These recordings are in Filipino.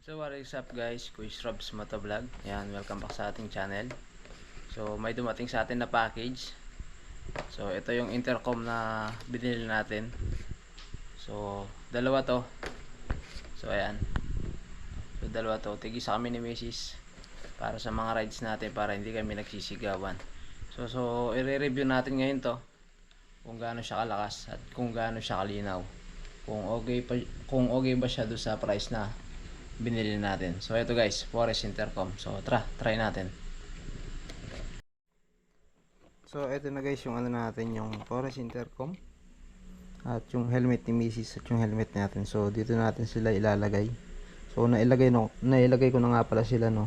So what is up guys, Kuya Shrubs Motovlog. Yan, welcome back sa ating channel. So may dumating sa atin na package. So ito yung intercom na binili natin. So dalawa to. So ayan. So dalawa to, tigisa kami ni Mrs. Para sa mga rides natin para hindi kami nagsisigawan. So so i-review natin ngayon to Kung gaano siya kalakas at kung gaano siya kalinaw. Kung okay, pa, kung okay ba siya doon sa price na binili natin. So ito guys, Forest Intercom. So tara, try natin. So, ito na guys yung ano natin, yung Forest Intercom. At yung helmet ni Mrs. at yung helmet natin. So, dito natin sila ilalagay. So, nailagay, no, nailagay ko na nga pala sila, no.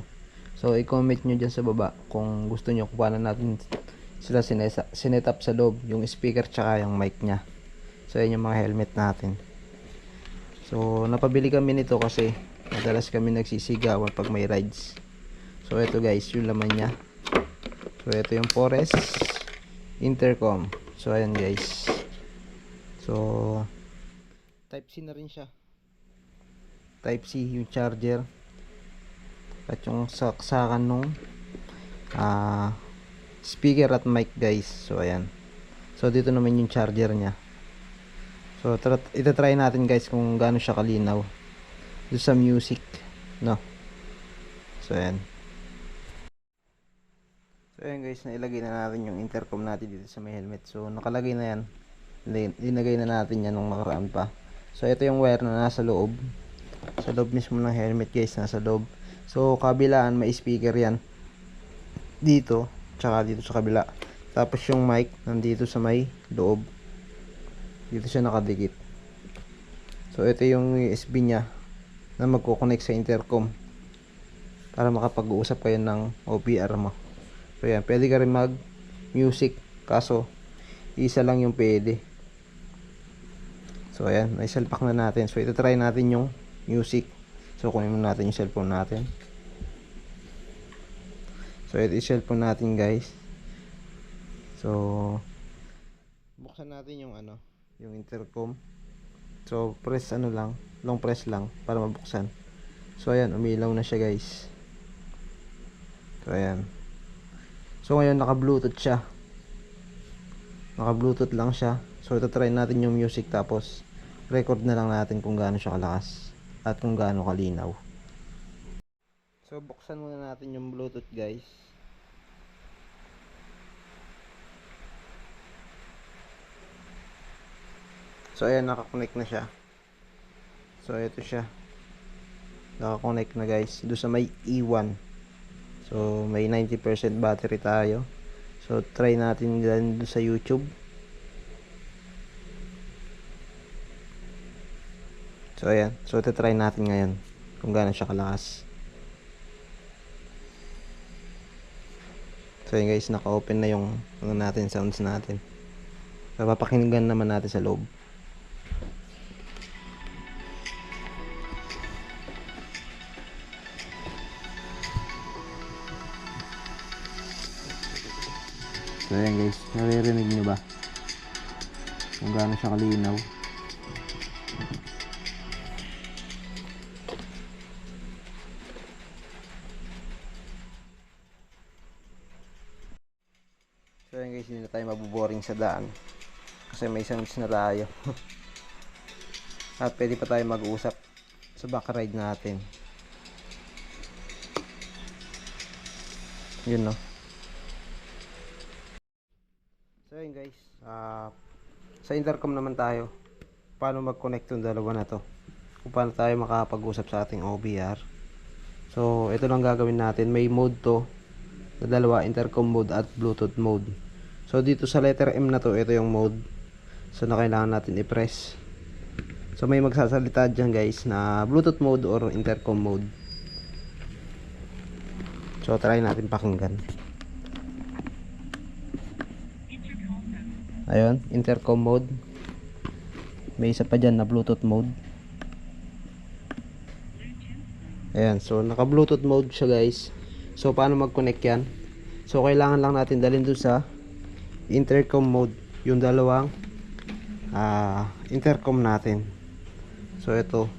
So, i-comment nyo dyan sa baba kung gusto nyo kung paano natin sila sinesa, sinet up sa loob. Yung speaker tsaka yung mic nya. So, yan yung mga helmet natin. So, napabili kami nito kasi madalas kami nagsisigawan pag may rides. So, ito guys, yung laman nya. So, ito yung Forest Intercom. So, ayan guys. So, Type C na rin siya. Type C yung charger. At yung saksakan nung ah speaker at mic guys. So, ayan. So, dito naman yung charger niya. So, ito-try natin guys kung gaano siya kalinaw. Doon sa music. No? So, ayan. So ayan guys, nailagay na natin yung intercom natin dito sa may helmet. So nakalagay na yan. Lin- Linagay na natin yan nung nakaraan pa. So ito yung wire na nasa loob. Sa loob mismo ng helmet guys, nasa loob. So kabilaan may speaker yan. Dito, tsaka dito sa kabila. Tapos yung mic nandito sa may loob. Dito siya nakadikit. So ito yung USB niya na magko-connect sa intercom para makapag-uusap kayo ng OPR mo. So yan, pwede ka rin mag music kaso isa lang yung pwede. So ayan, may salpak na natin. So ito try natin yung music. So kunin muna natin yung cellphone natin. So ito yung cellphone natin guys. So buksan natin yung ano, yung intercom. So press ano lang, long press lang para mabuksan. So ayan, umilaw na siya guys. So ayan. So ngayon naka-bluetooth siya. Naka-bluetooth lang siya. So ito try natin yung music tapos record na lang natin kung gaano siya kalakas at kung gaano kalinaw. So buksan muna natin yung bluetooth guys. So ayan nakakonect na siya. So ito siya. Nakakonect na guys. Doon sa may E1. So, may 90% battery tayo. So, try natin din sa YouTube. So, ayan. So, try natin ngayon kung gaano siya kalakas. So, ayan guys, naka-open na yung ano natin, sounds natin. So, papakinggan naman natin sa loob. So ayan guys, naririnig nyo ba? Kung gaano siya kalinaw. So ayan guys, hindi na tayo mabuboring sa daan. Kasi may sounds na tayo. At pwede pa tayo mag-usap sa back ride natin. Yun no. Guys, ah, sa intercom naman tayo. Paano mag-connect yung dalawa na to? Kung paano tayo makapag-usap sa ating OBR. So, ito lang gagawin natin. May mode to na dalawa, intercom mode at Bluetooth mode. So, dito sa letter M na to, ito yung mode. So, na kailangan natin i-press. So, may magsasalita dyan guys na Bluetooth mode or intercom mode. So, try natin pakinggan. Ayun, intercom mode. May isa pa dyan na Bluetooth mode. Ayan, so naka-Bluetooth mode siya guys. So, paano mag-connect yan? So, kailangan lang natin dalhin doon sa intercom mode. Yung dalawang ah intercom natin. So, ito.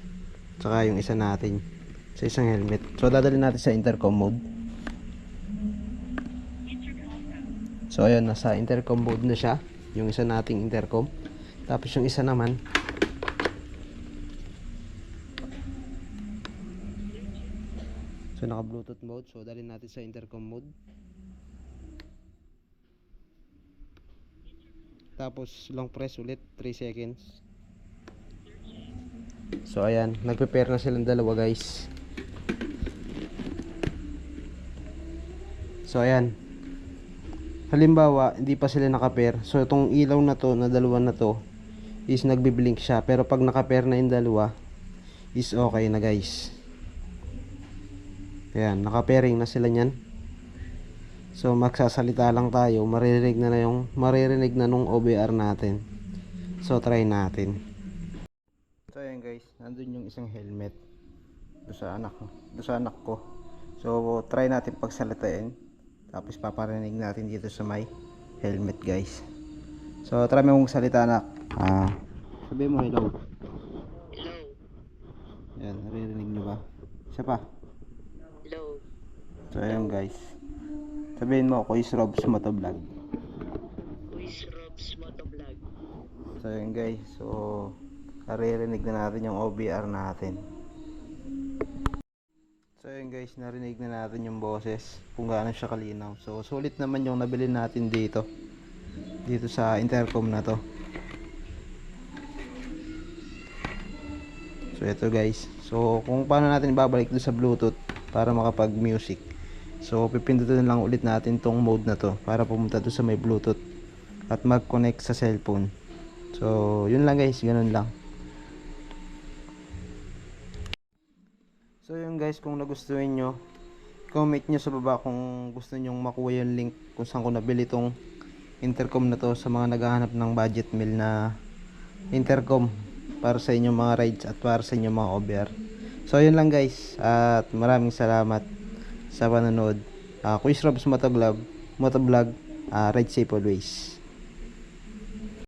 Tsaka yung isa natin. sa isang helmet. So dadalhin natin sa intercom mode. So ayun, nasa intercom mode na siya. Yung isa nating intercom. Tapos yung isa naman, So naka Bluetooth mode. So dalhin natin sa intercom mode. Tapos long press ulit 3 seconds. So ayan, nagprepare na silang dalawa guys. So ayan. Halimbawa, hindi pa sila nakapair. So itong ilaw na to, na dalawa na to, is nagbi-blink siya. Pero pag nakapair na yung dalawa, is okay na guys. Ayan, naka-pairing na sila niyan. So magsasalita lang tayo, maririnig na, na yung maririnig na nung OBR natin. So try natin. So ayan guys, nandun yung isang helmet do sa anak do sa anak ko. So try natin pagsalitain. Tapos paparinig natin dito sa may helmet guys. So try mo mong salita anak. Ah, sabi mo hello. Hello. Ayan, naririnig nyo ba? Isa pa. Hello. So ayan guys. Sabihin mo, Kuis Robs Motovlog. Quiz Robs Motovlog. So yun guys, so naririnig na natin yung OBR natin. So yun guys, narinig na natin yung boses kung gaano siya kalinaw. So sulit naman yung nabili natin dito. Dito sa intercom na to. So ito guys. So kung paano natin ibabalik doon sa Bluetooth para makapag music. So pipindutin lang ulit natin tong mode na to para pumunta doon sa may Bluetooth at mag-connect sa cellphone. So, yun lang guys, ganun lang. So, yun guys, kung nagustuhan nyo, comment nyo sa baba kung gusto nyo makuha yung link kung saan ko nabili tong intercom na to sa mga naghahanap ng budget meal na intercom para sa inyong mga rides at para sa inyong mga OBR. So, yun lang guys, at maraming salamat sa panonood. Uh, Quiz Robs Motovlog, Motovlog, uh, ride safe always.